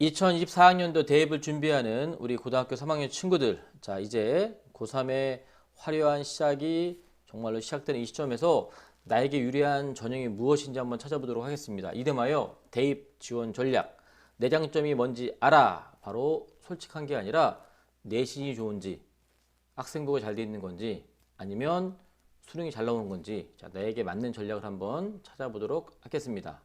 2024학년도 대입을 준비하는 우리 고등학교 3학년 친구들. 자, 이제 고3의 화려한 시작이 정말로 시작되는 이 시점에서 나에게 유리한 전형이 무엇인지 한번 찾아보도록 하겠습니다. 이름하여 대입 지원 전략. 내 장점이 뭔지 알아. 바로 솔직한 게 아니라 내신이 좋은지, 학생부가 잘 돼 있는 건지, 아니면 수능이 잘 나오는 건지, 자, 나에게 맞는 전략을 한번 찾아보도록 하겠습니다.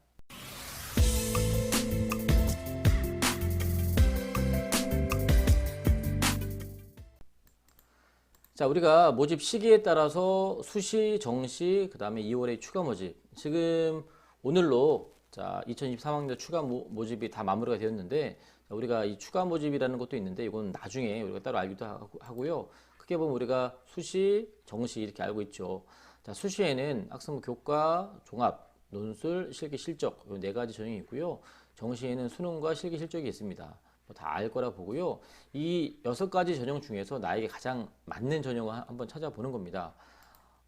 자, 우리가 모집 시기에 따라서 수시, 정시, 그 다음에 2월에 추가 모집. 지금 오늘로 자, 2023학년 추가 모, 모집이 다 마무리가 되었는데 자, 우리가 이 추가 모집이라는 것도 있는데 이건 나중에 우리가 따로 알기도 하고- 하고요. 크게 보면 우리가 수시, 정시 이렇게 알고 있죠. 자, 수시에는 학생부 교과, 종합, 논술, 실기, 실적 이 네 가지 전형이 있고요. 정시에는 수능과 실기, 실적이 있습니다. 뭐다알 거라 보고요. 이 여섯 가지 전형 중에서 나에게 가장 맞는 전형을 한- 한번 찾아보는 겁니다.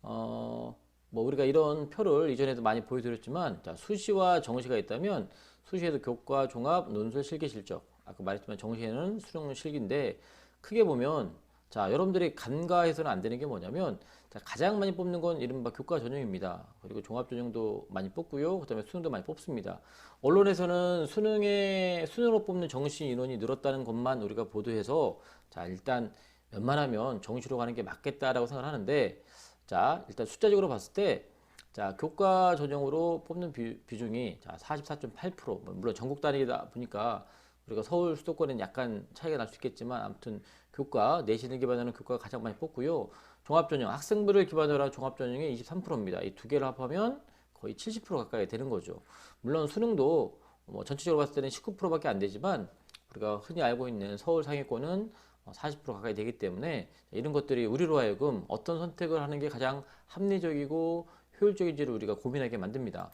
어, 뭐 우리가 이런 표를 이전에도 많이 보여드렸지만 자, 수시와 정시가 있다면 수시에도 교과, 종합, 논술, 실기, 실적. 아까 말했지만 정시에는 수능, 실기인데 크게 보면 자, 여러분들이 간과해서는 안 되는 게 뭐냐면 자, 가장 많이 뽑는 건 이른바 교과 전형입니다. 그리고 종합 전형도 많이 뽑고요. 그다음에 수능도 많이 뽑습니다. 언론에서는 수능에 수능으로 뽑는 정시 인원이 늘었다는 것만 우리가 보도해서 자, 일단 웬만하면 정시로 가는 게 맞겠다라고 생각을 하는데 자, 일단 숫자적으로 봤을 때 자, 교과 전형으로 뽑는 비, 비중이 자, 44.8%. 뭐 물론 전국 단위다 보니까 우리가 서울 수도권은 약간 차이가 날 수 있겠지만 아무튼 교과 내신을 기반으로 교과가 가장 많이 뽑고요. 종합 전형 학생부를 기반으로 한 종합 전형이 23%입니다. 이 두 개를 합하면 거의 70% 가까이 되는 거죠. 물론 수능도 뭐 전체적으로 봤을 때는 19%밖에 안 되지만 우리가 흔히 알고 있는 서울 상위권은 40% 가까이 되기 때문에 이런 것들이 우리로 하여금 어떤 선택을 하는 게 가장 합리적이고 효율적인지를 우리가 고민하게 만듭니다.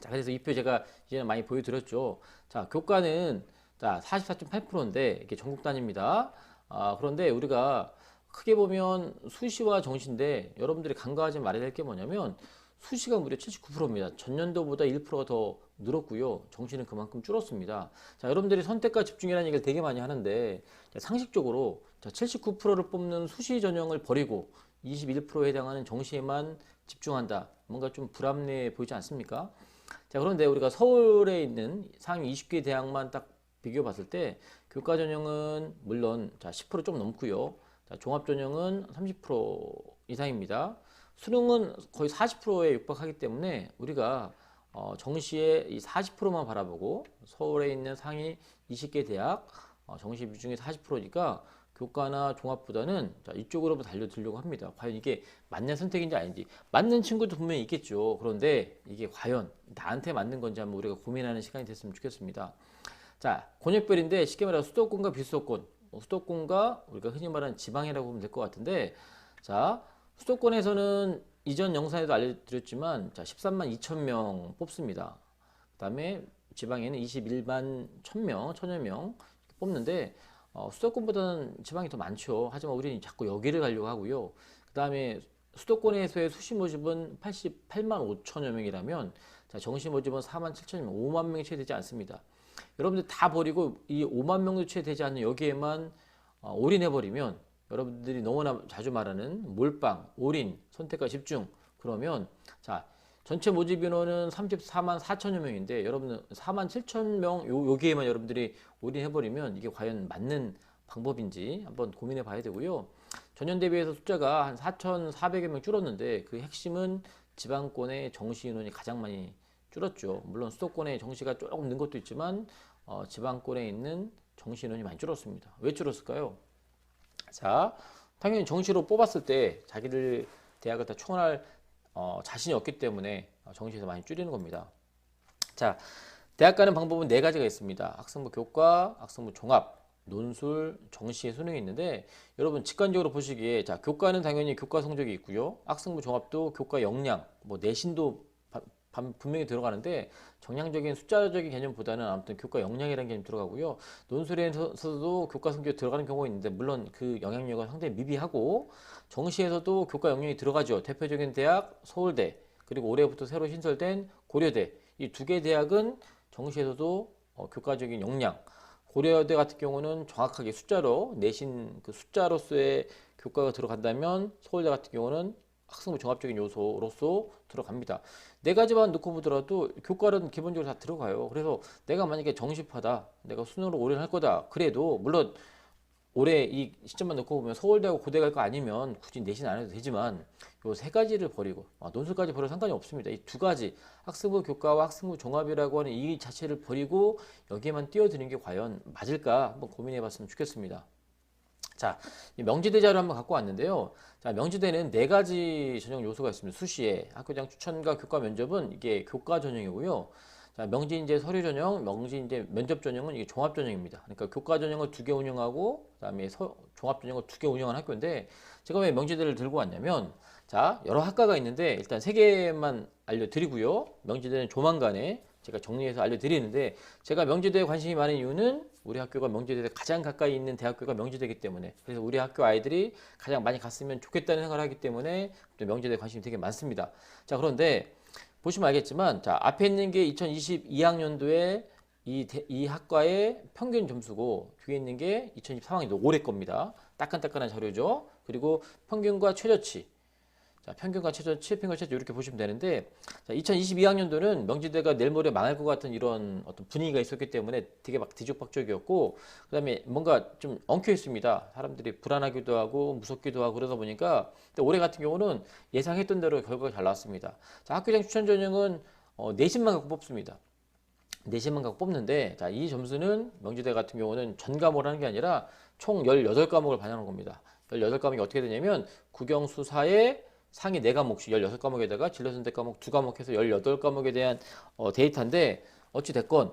자, 그래서 이표 제가 이제는 많이 보여드렸죠. 자, 교과는 자, 44.8%인데 이게 전국 단위입니다. 아, 그런데 우리가 크게 보면 수시와 정시인데 여러분들이 간과하지 말아야 될 게 뭐냐면 수시가 무려 79%입니다. 전년도보다 1%가 더 늘었고요. 정시는 그만큼 줄었습니다. 자, 여러분들이 선택과 집중이라는 얘기를 되게 많이 하는데 자, 상식적으로 자, 79%를 뽑는 수시 전형을 버리고 21%에 해당하는 정시에만 집중한다. 뭔가 좀 불합리해 보이지 않습니까? 자, 그런데 우리가 서울에 있는 상위 20개 대학만 딱 비교해 봤을 때 교과 전형은 물론 자, 10%좀 넘고요. 자, 종합 전형은 30% 이상입니다. 수능은 거의 40%에 육박하기 때문에 우리가 어, 정시에 이 40%만 바라보고 서울에 있는 상위 20개 대학 어, 정시 비중이 40%니까 교과나 종합보다는 자, 이쪽으로 달려들려고 합니다. 과연 이게 맞는 선택인지 아닌지 맞는 친구도 분명히 있겠죠. 그런데 이게 과연 나한테 맞는 건지 한번 우리가 고민하는 시간이 됐으면 좋겠습니다. 자, 권역별인데 쉽게 말해서 수도권과 비수도권, 어, 수도권과 우리가 흔히 말하는 지방이라고 보면 될 것 같은데, 자, 수도권에서는 이전 영상에도 알려드렸지만, 자, 13만 2천 명 뽑습니다. 그 다음에 지방에는 21만 1000명, 1000여 명 뽑는데, 어, 수도권보다는 지방이 더 많죠. 하지만 우리는 자꾸 여기를 가려고 하고요. 그 다음에 수도권에서의 수시 모집은 88만 5천여 명이라면, 자, 정시 모집은 4만 7천여 명, 5만 명이 채 되지 않습니다. 여러분들 다 버리고 이 5만 명도 채 되지 않는 여기에만 어, 올인해버리면 여러분들이 너무나 자주 말하는 몰빵, 올인, 선택과 집중 그러면 자 전체 모집 인원은 34만 4천여 명인데 여러분은 4만 7천 명 요, 여기에만 여러분들이 올인해버리면 이게 과연 맞는 방법인지 한번 고민해 봐야 되고요. 전년 대비해서 숫자가 한 4,400여 명 줄었는데 그 핵심은 지방권의 정시 인원이 가장 많이 줄었죠. 물론 수도권의 정시가 조금 는 것도 있지만 어, 지방권에 있는 정시 인원이 많이 줄었습니다. 왜 줄었을까요? 자, 당연히 정시로 뽑았을 때 자기들 대학을 다 총원할 어, 자신이 없기 때문에 어, 정시에서 많이 줄이는 겁니다. 자, 대학 가는 방법은 네 가지가 있습니다. 학생부 교과, 학생부 종합, 논술, 정시의 수능이 있는데 여러분 직관적으로 보시기에 자 교과는 당연히 교과 성적이 있고요. 학생부 종합도 교과 역량, 뭐 내신도 분명히 들어가는데 정량적인 숫자적인 개념보다는 아무튼 교과 역량이라는 개념이 들어가고요. 논술에서도 교과 성적이 들어가는 경우가 있는데 물론 그 영향력은 상당히 미비하고 정시에서도 교과 역량이 들어가죠. 대표적인 대학 서울대 그리고 올해부터 새로 신설된 고려대 이 두 개 대학은 정시에서도 어, 교과적인 역량. 고려대 같은 경우는 정확하게 숫자로 내신 그 숫자로서의 교과가 들어간다면 서울대 같은 경우는 학생부 종합적인 요소로서 들어갑니다. 네 가지만 놓고 보더라도 교과는 기본적으로 다 들어가요. 그래서 내가 만약에 정시파다, 내가 수능으로 올인할 거다. 그래도 물론 올해 이 시점만 놓고 보면 서울대하고 고대 갈 거 아니면 굳이 내신 안 해도 되지만 요 세 가지를 버리고 아, 논술까지 버려도 상관이 없습니다. 이 두 가지 학생부 교과와 학생부 종합이라고 하는 이 자체를 버리고 여기에만 뛰어드는 게 과연 맞을까 한번 고민해 봤으면 좋겠습니다. 자, 이 명지대 자료 한번 갖고 왔는데요. 자, 명지대는 네 가지 전형 요소가 있습니다. 수시에 학교장 추천과 교과 면접은 이게 교과 전형이고요. 자, 명지인재 서류 전형, 명지인재 면접 전형은 이게 종합 전형입니다. 그러니까 교과 전형을 두 개 운영하고 그다음에 서, 종합 전형을 두 개 운영하는 학교인데 제가 왜 명지대를 들고 왔냐면 자, 여러 학과가 있는데 일단 세 개만 알려 드리고요. 명지대는 조만간에 제가 정리해서 알려드리는데 제가 명지대에 관심이 많은 이유는 우리 학교가 명지대에 가장 가까이 있는 대학교가 명지대이기 때문에 그래서 우리 학교 아이들이 가장 많이 갔으면 좋겠다는 생각을 하기 때문에 또 명지대에 관심이 되게 많습니다. 자, 그런데 보시면 알겠지만 자 앞에 있는 게 2022학년도에 이, 대- 이 학과의 평균 점수고 뒤에 있는 게 2023학년도 올해 겁니다. 따끈따끈한 자료죠. 그리고 평균과 최저치. 자, 평균과 최저치, 평균과 최저 이렇게 보시면 되는데 자, 2022학년도는 명지대가 내일 모레 망할 것 같은 이런 어떤 분위기가 있었기 때문에 되게 막 뒤죽박죽이었고 그다음에 뭔가 좀 엉켜 있습니다. 사람들이 불안하기도 하고 무섭기도 하고 그러다 보니까 근데 올해 같은 경우는 예상했던 대로 결과가 잘 나왔습니다. 자, 학교장 추천 전형은 어, 내신만 갖고 뽑습니다. 내신만 갖고 뽑는데 자, 이 점수는 명지대 같은 경우는 전 과목을 하는 게 아니라 총 18과목을 반영하는 겁니다. 18과목이 어떻게 되냐면 국영수사의 상위 4과목씩 16과목에다가 진로선택 과목 2과목 해서 18과목에 대한 어, 데이터인데 어찌 됐건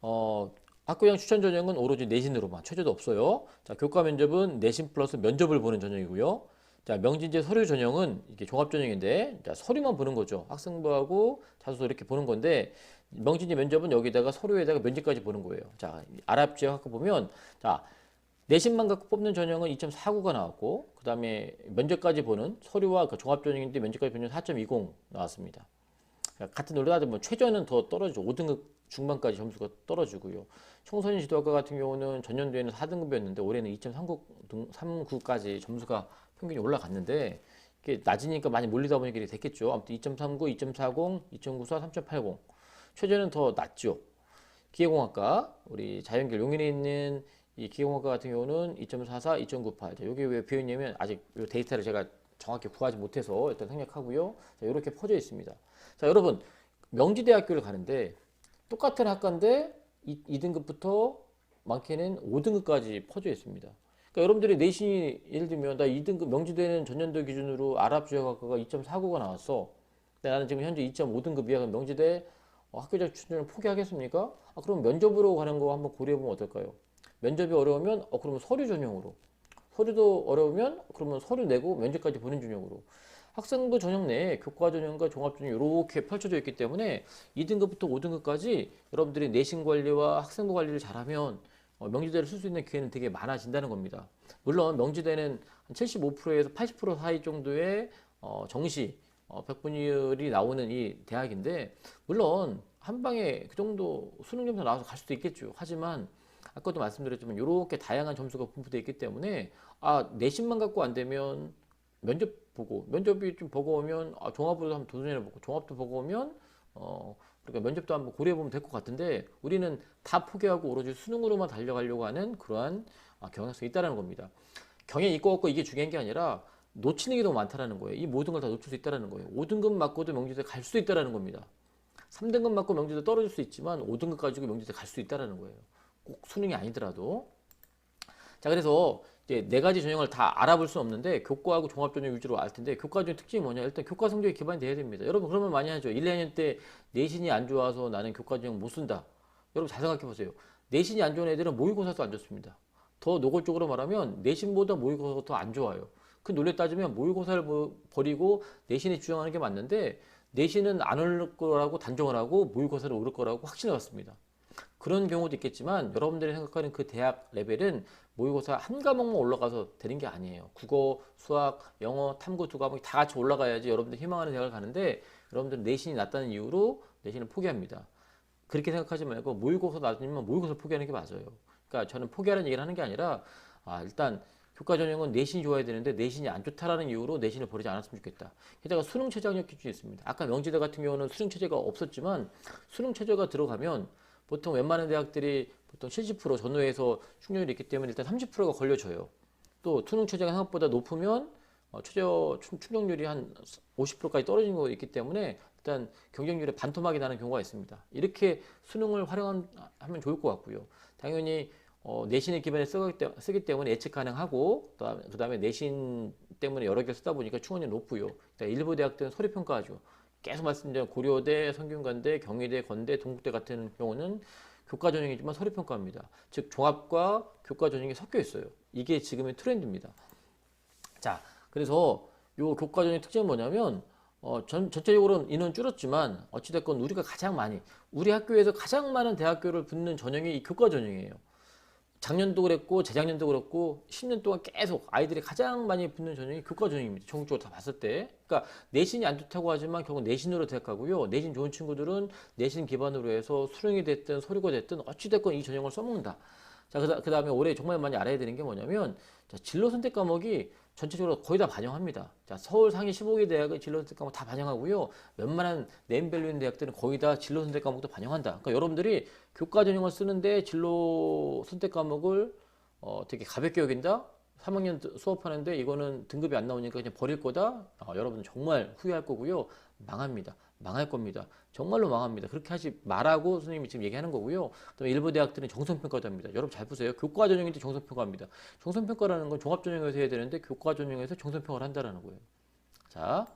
어, 학교장 추천 전형은 오로지 내신으로만 최저도 없어요. 자, 교과 면접은 내신 플러스 면접을 보는 전형이고요. 자, 명진제 서류 전형은 이게 종합 전형인데 자, 서류만 보는 거죠. 학생부하고 자소서 이렇게 보는 건데 명진제 면접은 여기다가 서류에다가 면접까지 보는 거예요. 자, 아랍 지역 학교 보면 자, 내신만 갖고 뽑는 전형은 2.49가 나왔고 그 다음에 면접까지 보는 서류와 그 종합 전형인데 면접까지 보는 4.20 나왔습니다. 그러니까 같은 노래가 되면 최저는 더 떨어지죠. 5등급 중반까지 점수가 떨어지고요. 청소년 지도학과 같은 경우는 전년도에는 4등급이었는데 올해는 2.39까지 점수가 평균이 올라갔는데 이게 낮으니까 많이 몰리다 보니까 이렇게 됐겠죠. 아무튼 2.39, 2.40, 2.94, 3.80 최저는 더 낮죠. 기계공학과 우리 자연계 용인에 있는 이 기계공학과 같은 경우는 2.44, 2.98. 자, 여기 왜 비어있냐면 아직 이 데이터를 제가 정확히 구하지 못해서 일단 생략하고요. 자, 이렇게 퍼져 있습니다. 자, 여러분 명지대학교를 가는데 똑같은 학과인데 2, 등급부터 많게는 5등급까지 퍼져 있습니다. 그러니까 여러분들이 내신이 예를 들면 나 2등급 명지대는 전년도 기준으로 아랍지역학과가 2.49가 나왔어. 근데 나는 지금 현재 2.5등급이야. 그럼 명지대 어, 학교적 추천을 포기하겠습니까? 아, 그럼 면접으로 가는 거 한번 고려해보면 어떨까요? 면접이 어려우면 어 그러면 서류 전형으로 서류도 어려우면 그러면 서류 내고 면접까지 보는 전형으로 학생부 전형 내에 교과 전형과 종합 전형 이렇게 펼쳐져 있기 때문에 2등급부터 5등급까지 여러분들이 내신 관리와 학생부 관리를 잘하면 어, 명지대를 쓸 수 있는 기회는 되게 많아진다는 겁니다. 물론 명지대는 한 75%에서 80% 사이 정도의 어, 정시 어, 백분율이 나오는 이 대학인데 물론 한 방에 그 정도 수능 점수 나와서 갈 수도 있겠죠. 하지만 아까도 말씀드렸지만 이렇게 다양한 점수가 분포되어 있기 때문에 아 내신만 갖고 안 되면 면접 보고 면접이 좀 버거우면 아, 종합으로 한번 도전해 보고 종합도 버거우면 어 그러니까 면접도 한번 고려해 보면 될 것 같은데 우리는 다 포기하고 오로지 수능으로만 달려가려고 하는 그러한 아, 경향성이 있다는 겁니다. 경향이 있고 없고 이게 중요한 게 아니라 놓치는 게 너무 많다라는 거예요. 이 모든 걸 다 놓칠 수 있다라는 거예요. 5등급 맞고도 명지대 갈수 있다라는 겁니다. 3등급 맞고 명지대 떨어질 수 있지만 5등급 가지고 명지대 갈 수 있다라는 거예요. 꼭 수능이 아니더라도. 자, 그래서 이제 네 가지 전형을 다 알아볼 수는 없는데 교과하고 종합 전형 위주로 알 텐데 교과 전형 특징이 뭐냐? 일단 교과 성적이 기반이 돼야 됩니다. 여러분 그러면 많이 하죠. 1, 2학년 때 내신이 안 좋아서 나는 교과 전형 못 쓴다. 여러분 잘 생각해 보세요. 내신이 안 좋은 애들은 모의고사도 안 좋습니다. 더 노골적으로 말하면 내신보다 모의고사가 더 안 좋아요. 그 논리 따지면 모의고사를 버- 버리고 내신에 주장하는 게 맞는데 내신은 안 오를 거라고 단정을 하고 모의고사를 오를 거라고 확신해 왔습니다. 그런 경우도 있겠지만 여러분들이 생각하는 그 대학 레벨은 모의고사 한 과목만 올라가서 되는 게 아니에요. 국어, 수학, 영어, 탐구 두 과목이 다 같이 올라가야지 여러분들 희망하는 대학을 가는데 여러분들은 내신이 낮다는 이유로 내신을 포기합니다. 그렇게 생각하지 말고 모의고사 낮으면 모의고사 포기하는 게 맞아요. 그러니까 저는 포기하는 얘기를 하는 게 아니라 아, 일단 교과 전형은 내신이 좋아야 되는데 내신이 안 좋다라는 이유로 내신을 버리지 않았으면 좋겠다. 게다가 수능 최저학력 기준이 있습니다. 아까 명지대 같은 경우는 수능 최저가 없었지만 수능 최저가 들어가면 보통 웬만한 대학들이 보통 70% 전후에서 충족률이 있기 때문에 일단 30%가 걸려져요. 또 수능 최저가 생각보다 높으면 어, 최저 충- 충족률이 한 50%까지 떨어진 거 있기 때문에 일단 경쟁률에 반토막이 나는 경우가 있습니다. 이렇게 수능을 활용하면 좋을 것 같고요. 당연히 어, 내신의 기반에 쓰기, 때문에 예측 가능하고 그다음에, 내신 때문에 여러 개 쓰다 보니까 충원이 높고요. 일부 대학들은 서류 평가하죠. 계속 말씀드린 고려대, 성균관대, 경희대, 건대, 동국대 같은 경우는 교과 전형이지만 서류 평가입니다. 즉 종합과 교과 전형이 섞여 있어요. 이게 지금의 트렌드입니다. 자, 그래서 요 교과 전형 특징은 뭐냐면 어, 전, 전체적으로는 인원 줄었지만 어찌됐건 우리가 가장 많이 우리 학교에서 가장 많은 대학교를 붙는 전형이 이 교과 전형이에요. 작년도 그랬고 재작년도 그렇고 10년 동안 계속 아이들이 가장 많이 붙는 전형이 교과 전형입니다. 전국적으로 다 봤을 때. 그러니까 내신이 안 좋다고 하지만 결국 내신으로 대학가고요. 내신 좋은 친구들은 내신 기반으로 해서 수능이 됐든 서류가 됐든 어찌됐건 이 전형을 써먹는다. 자, 그 다음에 올해 정말 많이 알아야 되는 게 뭐냐면 자, 진로 선택 과목이 전체적으로 거의 다 반영합니다. 자, 서울 상위 15개 대학의 진로 선택 과목 다 반영하고요. 웬만한 네임밸류 있는 대학들은 거의 다 진로 선택 과목도 반영한다. 그러니까 여러분들이 교과 전형을 쓰는데 진로 선택 과목을 어, 되게 가볍게 여긴다? 3학년 수업하는데 이거는 등급이 안 나오니까 그냥 버릴 거다? 아, 여러분 정말 후회할 거고요. 망합니다. 망할 겁니다. 정말로 망합니다. 그렇게 하지 말라고 선생님이 지금 얘기하는 거고요. 그다음에 일부 대학들은 정성평가도 합니다. 여러분 잘 보세요. 교과 전형인데 정성평가합니다. 정성평가라는 건 종합 전형에서 해야 되는데 교과 전형에서 정성평가를 한다라는 거예요. 자,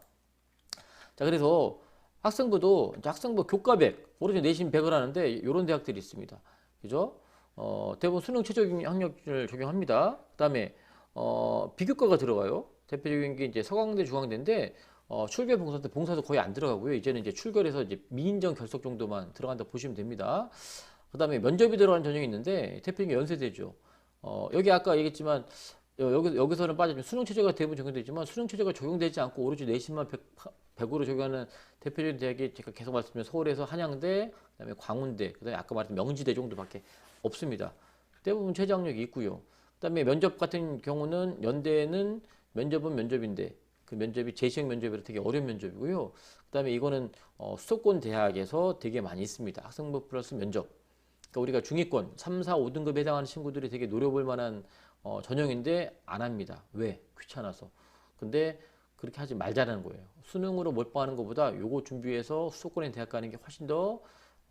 자 그래서 학생부도 학생부 교과백 오로지 내신 100을 하는데 이런 대학들이 있습니다. 그죠? 어, 대부분 수능 최저 학력을 적용합니다. 그다음에 어, 비교과가 들어가요. 대표적인 게 이제 서강대, 중앙대인데 어, 출결 봉사 때 봉사도 거의 안 들어가고요. 이제는 이제 출결해서 이제 미인정 결석 정도만 들어간다 보시면 됩니다. 그 다음에 면접이 들어가는 전형이 있는데 게 연세대죠. 어, 여기 아까 얘기했지만 여- 여기, 여기서는 빠지면 수능 최저가 대부분 적용되지만 수능 최저가 적용되지 않고 오로지 내신만 100, 100 으로 적용하는 대표적인 대학이 제가 계속 말씀드린 서울에서 한양대, 그 다음에 광운대, 그 다음에 아까 말했던 명지대 정도밖에 없습니다. 대부분 최저학력이 있고요. 그 다음에 면접 같은 경우는 연대는 면접은 면접인데 그 면접이 재시형 면접이라 되게 어려운 면접이고요. 그 다음에 이거는 어, 수도권 대학에서 되게 많이 있습니다. 학생부 플러스 면접. 그러니까 우리가 중위권 3, 4, 5등급에 해당하는 친구들이 되게 노려볼 만한 어, 전형인데 안 합니다. 왜? 귀찮아서. 근데 그렇게 하지 말자는 거예요. 수능으로 몰빵하는 것보다 요거 준비해서 수도권에 대학 가는 게 훨씬 더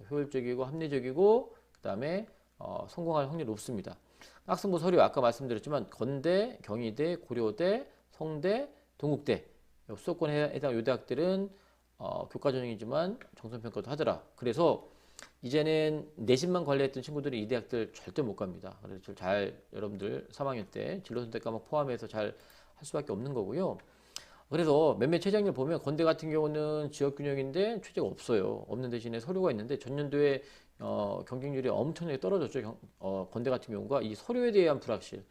효율적이고 합리적이고 그 다음에 어, 성공할 확률이 높습니다. 학생부 서류 아까 말씀드렸지만 건대, 경희대, 고려대, 성대, 동국대 요 수도권에 해당 요 대학들은 어, 교과 전형이지만 정선평가도 하더라. 그래서 이제는 내신만 관리했던 친구들이 이 대학들 절대 못 갑니다. 그래서 잘 여러분들 3학년 때 진로 선택 과목 포함해서 잘 할 수밖에 없는 거고요. 그래서 몇몇 최저학력 보면 건대 같은 경우는 지역균형인데 최저가 없어요. 없는 대신에 서류가 있는데 전년도에 어, 경쟁률이 엄청나게 떨어졌죠. 경- 어, 건대 같은 경우가 이 서류에 대한 불확실.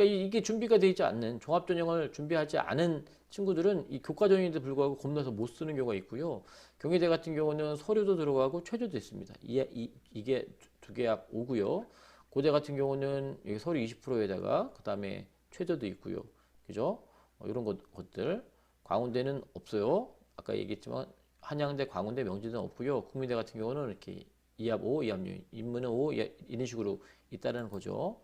그러니까 이- 이게 준비가 되어 있지 않는 종합전형을 준비하지 않은 친구들은 이 교과전형인데 불구하고 겁나서 못 쓰는 경우가 있고요. 경희대 같은 경우는 서류도 들어가고 최저도 있습니다. 이, 이, 이게 두개합 5고요. 고대 같은 경우는 여기 서류 20%에다가 그 다음에 최저도 있고요. 그죠? 어, 이런 것, 것들. 광운대는 없어요. 아까 얘기했지만 한양대, 광운대, 명지대는 없고요. 국민대 같은 경우는 이렇게 2합 5, 2합 6, 인문은 5 이- 이런 식으로 있다는 거죠.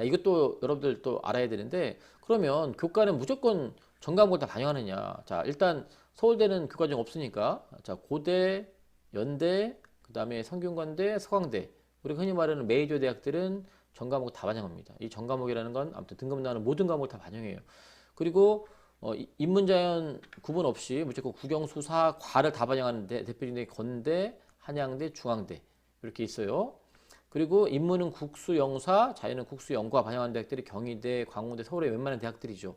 자, 이것도 여러분들 또 알아야 되는데 그러면 교과는 무조건 전과목을 다 반영하느냐? 자, 일단 서울대는 교과정 없으니까 자, 고대, 연대, 그다음에 성균관대, 서강대 우리가 흔히 말하는 메이저 대학들은 전과목 다 반영합니다. 이 전과목이라는 건 아무튼 등급 나는 모든 과목을 다 반영해요. 그리고 어, 이- 인문자연 구분 없이 무조건 국영수사 과를 다 반영하는 데 대표적인 게 건대, 한양대, 중앙대 이렇게 있어요. 그리고 인문은 국수 영사, 자연은 국수 영과 반영하는 대학들이 경희대, 광운대, 서울의 웬만한 대학들이죠.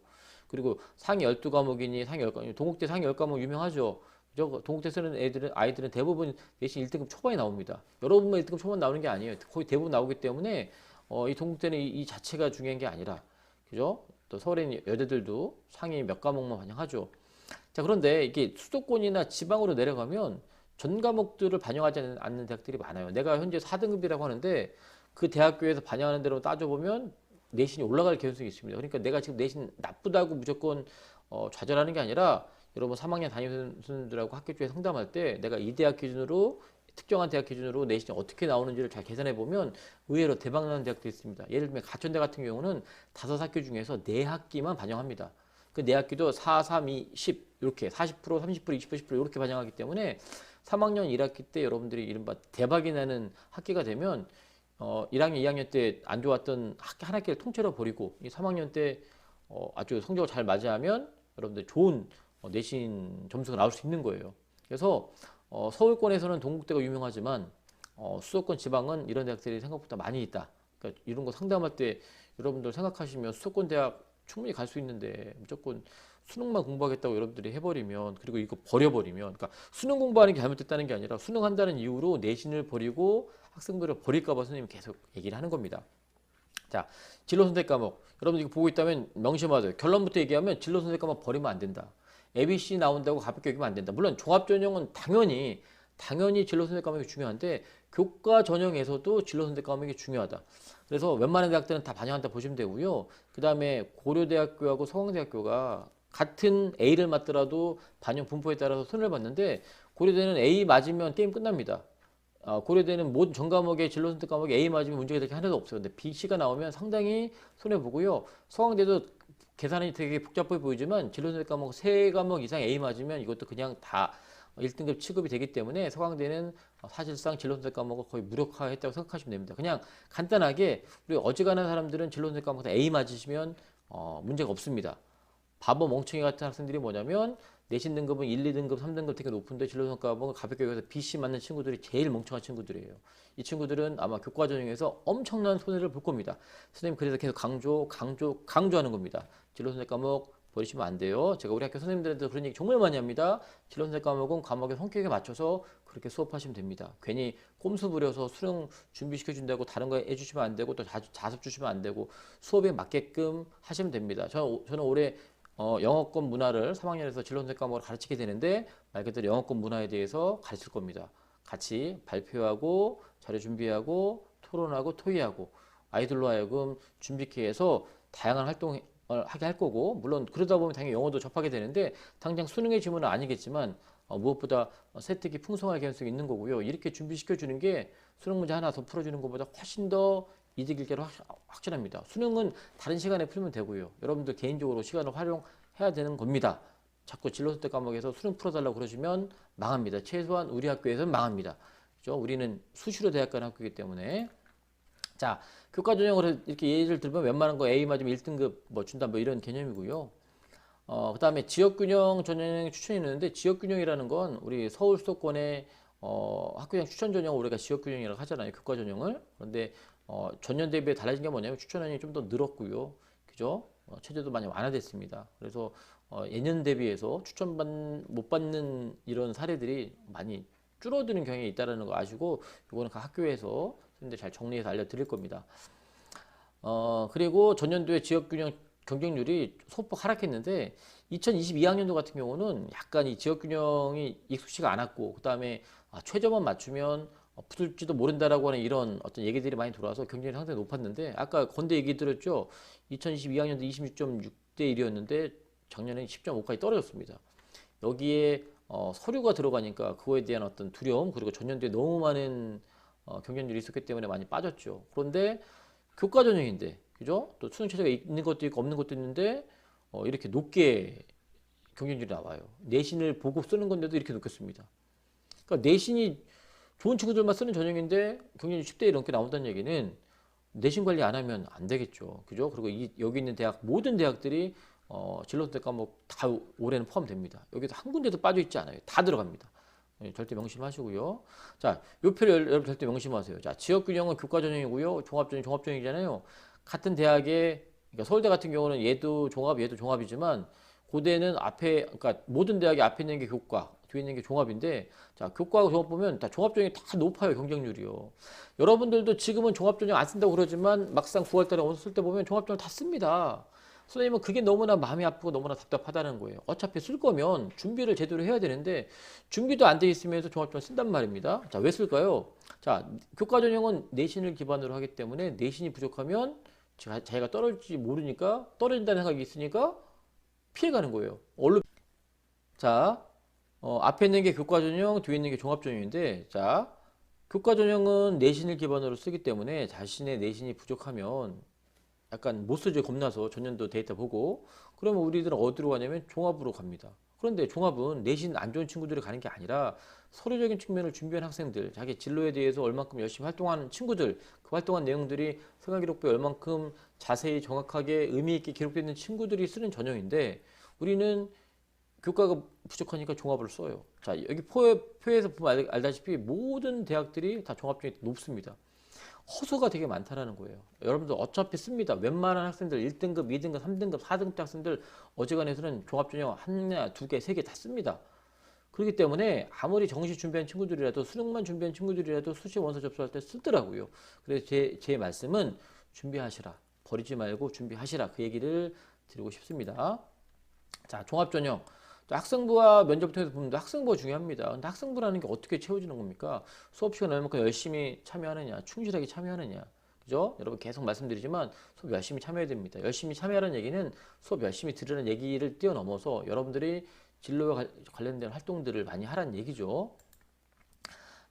그리고 상위 12과목이니 상위 10과목, 동국대 상위 10과목 유명하죠. 그죠? 동국대 쓰는 애들은 아이들은 대부분 내신 1등급 초반에 나옵니다. 여러분만 1등급 초반 나오는 게 아니에요. 거의 대부분 나오기 때문에 어, 이 동국대는 이, 이 자체가 중요한 게 아니라 그죠? 또 서울에 있는 여대들도 상위 몇 과목만 반영하죠. 자, 그런데 이게 수도권이나 지방으로 내려가면 전 과목들을 반영하지 않는- 대학들이 많아요. 내가 현재 4등급이라고 하는데 그 대학교에서 반영하는 대로 따져보면 내신이 올라갈 개연성이 있습니다. 그러니까 내가 지금 내신 나쁘다고 무조건 어, 좌절하는 게 아니라 여러분 3학년 담임선 선생님들하고 학교 쪽에 상담할 때 내가 이 대학 기준으로 특정한 대학 기준으로 내신이 어떻게 나오는지를 잘 계산해 보면 의외로 대박 나는 대학도 있습니다. 예를 들면 가천대 같은 경우는 다섯 학교 중에서 네 학기만 반영합니다. 그 네 학기도 4, 3, 2, 10 이렇게 40%, 30%, 20%, 10% 이렇게 반영하기 때문에 3학년 1학기 때 여러분들이 이른바 대박이 나는 학기가 되면 어, 1학년, 2학년 때 안 좋았던 학기 한 학기를 통째로 버리고 이 3학년 때 어, 아주 성적을 잘 맞이하면 여러분들 좋은 어, 내신 점수가 나올 수 있는 거예요. 그래서 어, 서울권에서는 동국대가 유명하지만 어, 수도권 지방은 이런 대학들이 생각보다 많이 있다. 그러니까 이런 거 상담할 때 여러분들 생각하시면 수도권 대학 충분히 갈 수 있는데 무조건 수능만 공부하겠다고 여러분들이 해버리면 그리고 이거 버려버리면 그러니까 수능 공부하는 게 잘못됐다는 게 아니라 수능 한다는 이유로 내신을 버리고 학생들을 버릴까 봐 선생님이 계속 얘기를 하는 겁니다. 자, 진로 선택 과목. 여러분 이거 보고 있다면 명심하세요. 결론부터 얘기하면 진로 선택 과목 버리면 안 된다. ABC 나온다고 가볍게 여기면 안 된다. 물론 종합 전형은 당연히 당연히 진로 선택 과목이 중요한데 교과 전형에서도 진로 선택 과목이 중요하다. 그래서 웬만한 대학들은 다 반영한다 보시면 되고요. 그다음에 고려대학교하고 서강대학교가 같은 A를 맞더라도 반영 분포에 따라서 손해를 봤는데 고려대는 A 맞으면 게임 끝납니다. 아, 고려대는 모든 전 과목의 진로 선택 과목에 A 맞으면 문제가 될게 하나도 없어요. 근데 B, C가 나오면 상당히 손해 보고요. 서강대도 계산이 되게 복잡해 보이지만 진로 선택 과목 세 과목 이상 A 맞으면 이것도 그냥 다 1등급 취급이 되기 때문에 서강대는 사실상 진로 선택 과목을 거의 무력화했다고 생각하시면 됩니다. 그냥 간단하게 우리 어지간한 사람들은 진로 선택 과목 다 A 맞으시면 어, 문제가 없습니다. 바보 멍청이 같은 학생들이 뭐냐면 내신 등급은 1, 2등급, 3등급 되게 높은데 진로 선택 과목은 가볍게 여기서 BC 맞는 친구들이 제일 멍청한 친구들이에요. 이 친구들은 아마 교과 전형에서 엄청난 손해를 볼 겁니다. 선생님 그래서 계속 강조, 강조, 강조하는 겁니다. 진로 선택 과목 버리시면 안 돼요. 제가 우리 학교 선생님들한테 그런 얘기 정말 많이 합니다. 진로 선택 과목은 과목의 성격에 맞춰서 그렇게 수업하시면 됩니다. 괜히 꼼수 부려서 수능 준비시켜 준다고 다른 거 해주시면 안 되고 또 자, 자습 주시면 안 되고 수업에 맞게끔 하시면 됩니다. 저는, 저는 올해 어, 영어권 문화를 3학년에서 진로 선택 과목을 가르치게 되는데 말 그대로 영어권 문화에 대해서 가르칠 겁니다. 같이 발표하고 자료 준비하고 토론하고 토의하고 아이들로 하여금 준비케 해서 다양한 활동을 하게 할 거고 물론 그러다 보면 당연히 영어도 접하게 되는데 당장 수능의 지문은 아니겠지만 어, 무엇보다 세특이 풍성할 가능성이 있는 거고요. 이렇게 준비시켜 주는 게 수능 문제 하나 더 풀어주는 것보다 훨씬 더 이득일 게로 확 실합니다. 수능은 다른 시간에 풀면 되고요. 여러분들 개인적으로 시간을 활용해야 되는 겁니다. 자꾸 진로 선택 과목에서 수능 풀어달라고 그러시면 망합니다. 최소한 우리 학교에서는 망합니다. 그죠? 우리는 수시로 대학 가는 학교이기 때문에 자 교과 전형으로 이렇게 예를 들면 웬만한 거 A 맞으면 1등급 뭐 준다 뭐 이런 개념이고요. 어, 그 다음에 지역균형 전형 추천이 있는데 지역균형이라는 건 우리 서울 수도권의 어, 학교장 추천 전형을 우리가 지역균형이라고 하잖아요. 교과 전형을. 그런데 어, 전년 대비에 달라진 게 뭐냐면 추천원이 좀 더 늘었고요. 그죠? 어, 체제도 많이 완화됐습니다. 그래서 어, 예년 대비해서 추천 받, 못 받는 이런 사례들이 많이 줄어드는 경향이 있다는 거 아시고 이거는 각 학교에서 선생님들 잘 정리해서 알려드릴 겁니다. 어, 그리고 전년도에 지역균형 경쟁률이 소폭 하락했는데 2022학년도 같은 경우는 약간 이 지역균형이 익숙치가 않았고 그 다음에 아, 최저만 맞추면 어, 붙을지도 모른다라고 하는 이런 어떤 얘기들이 많이 들어와서 경쟁이 상당히 높았는데 아까 건대 얘기 들었죠 2022학년도 26.6대 1이었는데 작년에 10.5까지 떨어졌습니다 여기에 어, 서류가 들어가니까 그거에 대한 어떤 두려움 그리고 전년도에 너무 많은 어, 경쟁률이 있었기 때문에 많이 빠졌죠 그런데 교과 전형인데 그죠? 또 수능 체제가 있는 것도 있고 없는 것도 있는데 어, 이렇게 높게 경쟁률이 나와요. 내신을 보고 쓰는 건데도 이렇게 높겠습니다. 그러니까 내신이 좋은 친구들만 쓰는 전형인데 경쟁률 10대 1 넘게 나온다는 얘기는 내신 관리 안 하면 안 되겠죠. 그죠? 그리고 이, 여기 있는 대학 모든 대학들이 어, 진로 선택 과목 다 올해는 포함됩니다. 여기도 한 군데도 빠져 있지 않아요. 다 들어갑니다. 예, 절대 명심하시고요. 자, 요 표를 여러분 절대 명심하세요. 자, 지역 균형은 교과 전형이고요. 종합 전형 종합 전형이잖아요. 같은 대학에 그러니까 서울대 같은 경우는 얘도 종합 얘도 종합이지만 고대는 앞에 그러니까 모든 대학이 앞에 있는 게 교과 뒤에 있는 게 종합인데 자 교과하고 종합 보면 다 종합 전형이 다 높아요 경쟁률이요 여러분들도 지금은 종합 전형 안 쓴다고 그러지만 막상 9월달에 원서 쓸 때 보면 종합 전형 다 씁니다 선생님은 그게 너무나 마음이 아프고 너무나 답답하다는 거예요. 어차피 쓸 거면 준비를 제대로 해야 되는데 준비도 안 돼 있으면서 종합전형 쓴단 말입니다. 자, 왜 쓸까요? 자, 교과 전형은 내신을 기반으로 하기 때문에 내신이 부족하면 자기가 떨어질지 모르니까 떨어진다는 생각이 있으니까 피해가는 거예요. 얼른 자, 어, 앞에 있는 게 교과 전형, 뒤에 있는 게 종합 전형인데, 자, 교과 전형은 내신을 기반으로 쓰기 때문에 자신의 내신이 부족하면 약간 못 쓰죠 겁나서 전년도 데이터 보고 그러면 우리들은 어디로 가냐면 종합으로 갑니다. 그런데 종합은 내신 안 좋은 친구들이 가는 게 아니라 서류적인 측면을 준비한 학생들, 자기 진로에 대해서 얼만큼 열심히 활동하는 친구들, 그 활동한 내용들이 생활기록부에 얼만큼 자세히 정확하게 의미 있게 기록되어 있는 친구들이 쓰는 전형인데 우리는 교과가 부족하니까 종합을 써요. 자, 여기 포에, 표에서 보면 알, 알다시피 모든 대학들이 다 종합중이 높습니다. 허수가 되게 많다라는 거예요. 여러분들 어차피 씁니다. 웬만한 학생들 1등급, 2등급, 3등급, 4등급 학생들 어지간해서는 종합전형 하나, 두 개, 세 개 다 씁니다. 그렇기 때문에 아무리 정시 준비한 친구들이라도 수능만 준비한 친구들이라도 수시 원서 접수할 때 쓰더라고요. 그래서 제, 제 말씀은 준비하시라. 버리지 말고 준비하시라. 그 얘기를 드리고 싶습니다. 자, 종합전형. 또 학생부와 면접 통해서 보면 학생부가 중요합니다. 근데 학생부라는 게 어떻게 채워지는 겁니까? 수업 시간 얼마큼 열심히 참여하느냐, 충실하게 참여하느냐. 그죠? 여러분 계속 말씀드리지만 수업 열심히 참여해야 됩니다. 열심히 참여하는 얘기는 수업 열심히 들으는 얘기를 뛰어넘어서 여러분들이 진로와 관련된 활동들을 많이 하라는 얘기죠.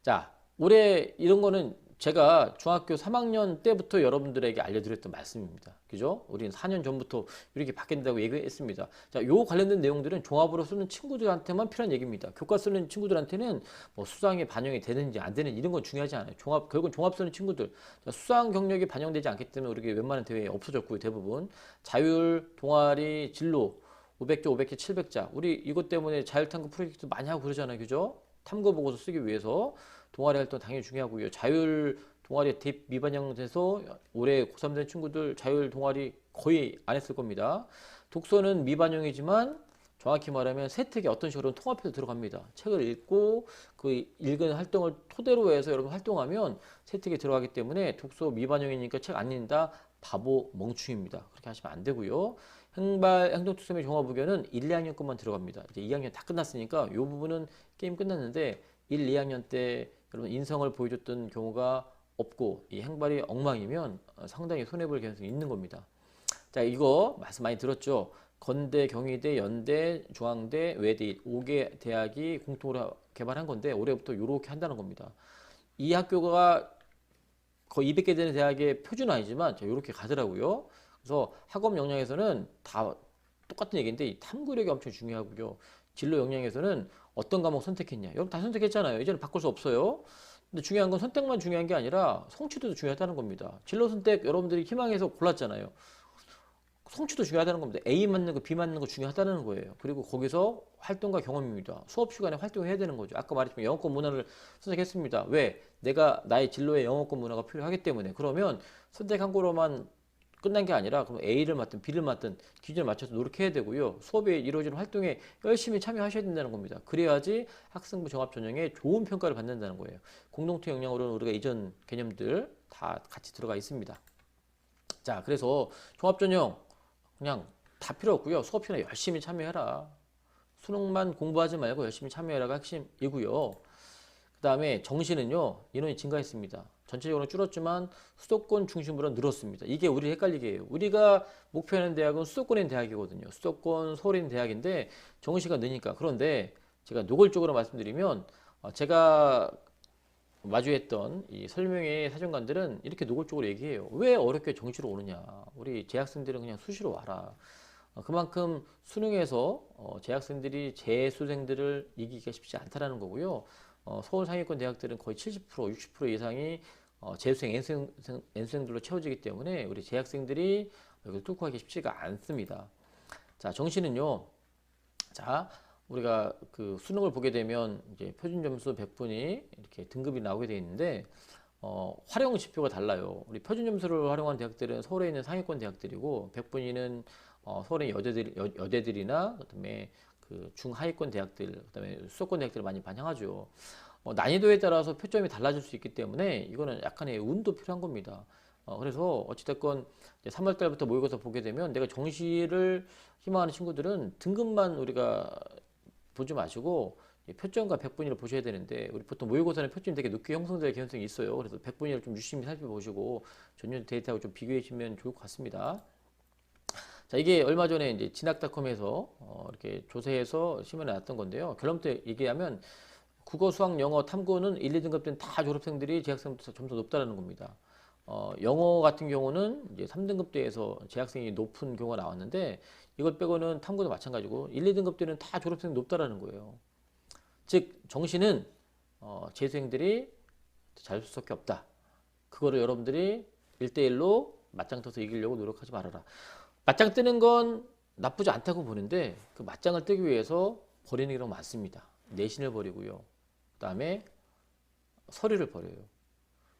자, 올해 이런 거는 제가 중학교 3학년 때부터 여러분들에게 알려드렸던 말씀입니다. 그죠? 우리는 4년 전부터 이렇게 바뀐다고 얘기했습니다. 자, 요 관련된 내용들은 종합으로 쓰는 친구들한테만 필요한 얘기입니다. 교과 쓰는 친구들한테는 뭐 수상에 반영이 되는지 안 되는지 이런 건 중요하지 않아요. 종합, 결국은 종합 쓰는 친구들. 자, 수상 경력이 반영되지 않기 때문에 우리가 웬만한 대회에 없어졌고요. 대부분. 자율, 동아리, 진로. 500자, 500자, 700자. 우리 이것 때문에 자율 탐구 프로젝트 많이 하고 그러잖아요. 그죠? 탐구 보고서 쓰기 위해서. 동아리 활동 당연히 중요하고요. 자율 동아리 대입 미반영 돼서 올해 고3 된 친구들 자율 동아리 거의 안 했을 겁니다. 독서는 미반영이지만 정확히 말하면 세특에 어떤 식으로 통합해서 들어갑니다. 책을 읽고 그 읽은 활동을 토대로 해서 여러분 활동하면 세특에 들어가기 때문에 독서 미반영이니까 책 안 읽는다. 바보 멍충입니다. 그렇게 하시면 안 되고요. 행발 행동특성의 종합 의견은 1, 2학년 것만 들어갑니다. 이제 2학년 다 끝났으니까 이 부분은 게임 끝났는데 1, 2학년 때 여러분 인성을 보여줬던 경우가 없고 이 행발이 엉망이면 상당히 손해볼 가능성이 있는 겁니다. 자 이거 말씀 많이 들었죠. 건대, 경희대, 연대, 중앙대, 외대 5개 대학이 공통으로 개발한 건데 올해부터 이렇게 한다는 겁니다. 이 학교가 거의 200개 되는 대학의 표준 아니지만 이렇게 가더라고요. 그래서 학업 역량에서는 다 똑같은 얘기인데 탐구력이 엄청 중요하고요. 진로 역량에서는 어떤 과목 선택했냐. 여러분 다 선택했잖아요. 이제는 바꿀 수 없어요. 근데 중요한 건 선택만 중요한 게 아니라 성취도 중요하다는 겁니다. 진로 선택 여러분들이 희망해서 골랐잖아요. 성취도 중요하다는 겁니다. A 맞는 거, B 맞는 거 중요하다는 거예요. 그리고 거기서 활동과 경험입니다. 수업 시간에 활동해야 되는 거죠. 아까 말했지만 영어권 문화를 선택했습니다. 왜? 내가 나의 진로에 영어권 문화가 필요하기 때문에. 그러면 선택한 거로만 끝난 게 아니라 그럼 A를 맡든 B를 맡든 기준을 맞춰서 노력해야 되고요. 수업에 이루어지는 활동에 열심히 참여하셔야 된다는 겁니다. 그래야지 학생부 종합 전형에 좋은 평가를 받는다는 거예요. 공동체 역량으로는 우리가 이전 개념들 다 같이 들어가 있습니다. 자, 그래서 종합 전형 그냥 다 필요 없고요. 수업 시간에 열심히 참여해라. 수능만 공부하지 말고 열심히 참여해라가 핵심이고요. 그 다음에 정시는요, 인원이 증가했습니다. 전체적으로 줄었지만 수도권 중심으로 늘었습니다. 이게 우리 헷갈리게 해요. 우리가 목표하는 대학은 수도권인 대학이거든요. 수도권 서울인 대학인데 정시가 느니까. 그런데 제가 노골적으로 말씀드리면 어, 제가 마주했던 이 설명회 사정관들은 이렇게 노골적으로 얘기해요. 왜 어렵게 정시로 오느냐. 우리 재학생들은 그냥 수시로 와라. 어, 그만큼 수능에서 어, 재학생들이 재수생들을 이기기가 쉽지 않다라는 거고요. 서울 상위권 대학들은 거의 70% 60% 이상이 어, 재수생 N수생, N수생들로 채워지기 때문에 우리 재학생들이 여기서 뚫고 하기 쉽지가 않습니다. 자, 정시는요. 자, 우리가 그 수능을 보게 되면 이제 표준 점수 100분이 이렇게 등급이 나오게 되어 있는데 어, 활용 지표가 달라요. 우리 표준 점수를 활용한 대학들은 서울에 있는 상위권 대학들이고 100분위는 어, 서울의 여대들 여, 여대들이나 그다음에 그 중하위권 대학들 그다음에 수도권 대학들을 많이 반영하죠. 어, 난이도에 따라서 표점이 달라질 수 있기 때문에 이거는 약간의 운도 필요한 겁니다. 어, 그래서 어찌됐건 이제 3월 달부터 모의고사 보게 되면 내가 정시를 희망하는 친구들은 등급만 우리가 보지 마시고 이 표점과 백분위를 보셔야 되는데 우리 보통 모의고사는 표점이 되게 높게 형성될 가능성이 있어요. 그래서 백분위를 좀 유심히 살펴보시고 전년 데이터하고 좀 비교해 주시면 좋을 것 같습니다. 자, 이게 얼마 전에 이제 진학닷컴에서 어, 이렇게 조사해서 신문에 났던 건데요. 결론부터 얘기하면 국어, 수학, 영어, 탐구는 1, 2등급 때는 다 졸업생들이 재학생부터 점수 높다라는 겁니다. 어, 영어 같은 경우는 이제 3등급 대에서 재학생이 높은 경우가 나왔는데 이것 빼고는 탐구도 마찬가지고 1, 2등급 때는 다 졸업생이 높다라는 거예요. 즉 정시는 어, 재수생들이 잘수 수밖에 없다. 그거를 여러분들이 1대1로 맞짱 떠서 이기려고 노력하지 말아라. 맞짱 뜨는 건 나쁘지 않다고 보는데 그 맞짱을 뜨기 위해서 버리는 경우가 많습니다. 내신을 버리고요. 그 다음에 서류를 버려요.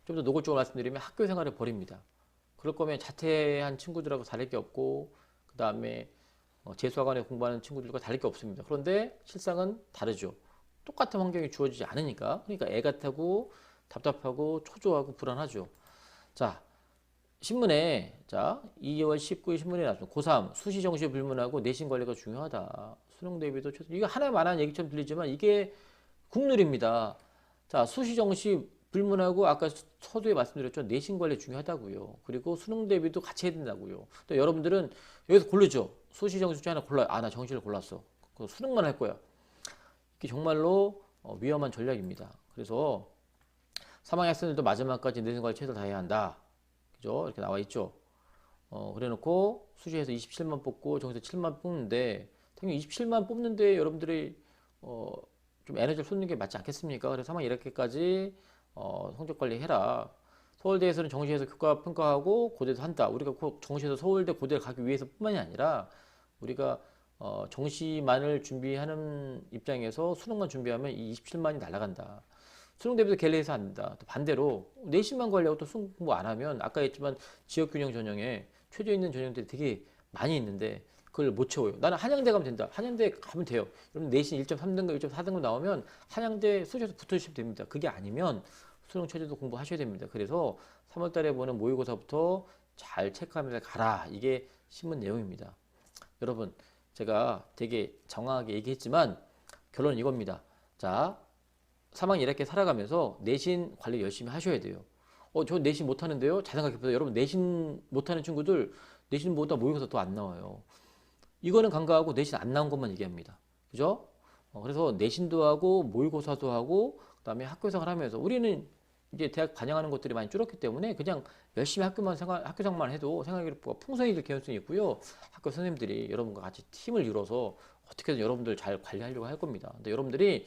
좀 더 노골적으로 말씀드리면 학교 생활을 버립니다. 그럴 거면 자퇴한 친구들하고 다를 게 없고 그 다음에 어, 재수학원에 공부하는 친구들과 다를 게 없습니다. 그런데 실상은 다르죠. 똑같은 환경이 주어지지 않으니까 그러니까 애 같고 답답하고 초조하고 불안하죠. 자 신문에 자 2월 19일 신문에 나왔습니다. 고3 수시 정시 불문하고 내신 관리가 중요하다. 수능 대비도 최소 이거 하나만 한 얘기처럼 들리지만 이게 국룰입니다. 자 수시 정시 불문하고 아까 서두에 말씀드렸죠 내신 관리 중요하다고요. 그리고 수능 대비도 같이 해야 된다고요. 또 여러분들은 여기서 고르죠. 수시 정시 중에 하나 골라. 아 나 정시를 골랐어. 그 수능만 할 거야. 이게 정말로 어, 위험한 전략입니다. 그래서 3학년 학생들도 마지막까지 내신 관리 최선을 다해야 한다. 그죠? 이렇게 나와 있죠. 어, 그래 놓고 수시에서 27만 뽑고 정시에서 7만 뽑는데 당연히 27만 뽑는데 여러분들이 어, 좀 에너지를 쏟는 게 맞지 않겠습니까? 그래서 3학년 이렇게까지 어, 성적 관리 해라. 서울대에서는 정시에서 교과 평가하고 고대도 한다. 우리가 꼭 정시에서 서울대 고대를 가기 위해서 뿐만이 아니라 우리가 어, 정시만을 준비하는 입장에서 수능만 준비하면 이 27만이 날아간다. 수능 대비도 갤레에서 안 된다. 또 반대로 내신만 관리하고 또 수능 공부 안 하면 아까 했지만 지역 균형 전형에 최저 있는 전형들이 되게 많이 있는데 그걸 못 채워요. 나는 한양대 가면 된다. 한양대 가면 돼요. 여러분 내신 1.3등급, 1.4등급 나오면 한양대 수시에서 붙어주시면 됩니다. 그게 아니면 수능 최저도 공부하셔야 됩니다. 그래서 3월 달에 보는 모의고사부터 잘 체크하면서 가라. 이게 신문 내용입니다. 여러분 제가 되게 정확하게 얘기했지만 결론은 이겁니다. 자, 3학년 이렇게 살아가면서 내신 관리 열심히 하셔야 돼요. 어, 저 내신 못하는데요? 잘 생각해보세요. 여러분 내신 못하는 친구들 내신 보다 모의고사 더 안 나와요. 이거는 간과하고 내신 안 나온 것만 얘기합니다. 그죠? 어, 그래서 내신도 하고 모의고사도 하고 그다음에 학교 생활 하면서 우리는 이제 대학 반영하는 것들이 많이 줄었기 때문에 그냥 열심히 학교만 생활 학교 생활만 해도 생활기록부가 풍성해질 개연성이 있고요. 학교 선생님들이 여러분과 같이 팀을 이뤄서 어떻게든 여러분들 잘 관리하려고 할 겁니다. 근데 여러분들이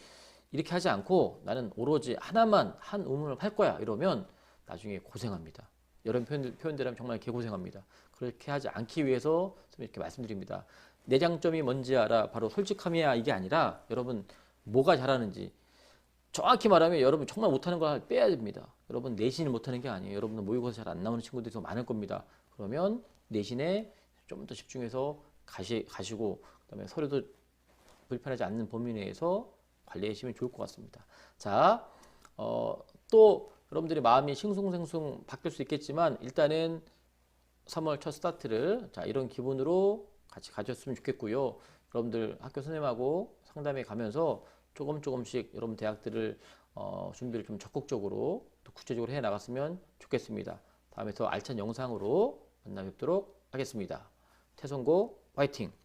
이렇게 하지 않고 나는 오로지 하나만 한 의문을 팔 거야 이러면 나중에 고생합니다. 여러분 표현, 표현대로 정말 개고생합니다. 그렇게 하지 않기 위해서 이렇게 말씀드립니다. 내 장점이 뭔지 알아. 바로 솔직함이야 이게 아니라 여러분 뭐가 잘하는지 정확히 말하면 여러분 정말 못하는 걸 빼야 됩니다. 여러분 내신을 못하는 게 아니에요. 여러분은 모의고사 잘 안 나오는 친구들이 더 많을 겁니다. 그러면 내신에 좀 더 집중해서 가시, 가시고 그다음에 서류도 불편하지 않는 범위 내에서 관리하시면 좋을 것 같습니다. 자, 어, 또 여러분들이 마음이 싱숭생숭 바뀔 수 있겠지만 일단은 3월 첫 스타트를 자 이런 기분으로 같이 가졌으면 좋겠고요. 여러분들 학교 선생님하고 상담해 가면서 조금 조금씩 여러분 대학들을 어, 준비를 좀 적극적으로 또 구체적으로 해 나갔으면 좋겠습니다. 다음에 더 알찬 영상으로 만나 뵙도록 하겠습니다. 태성고 화이팅!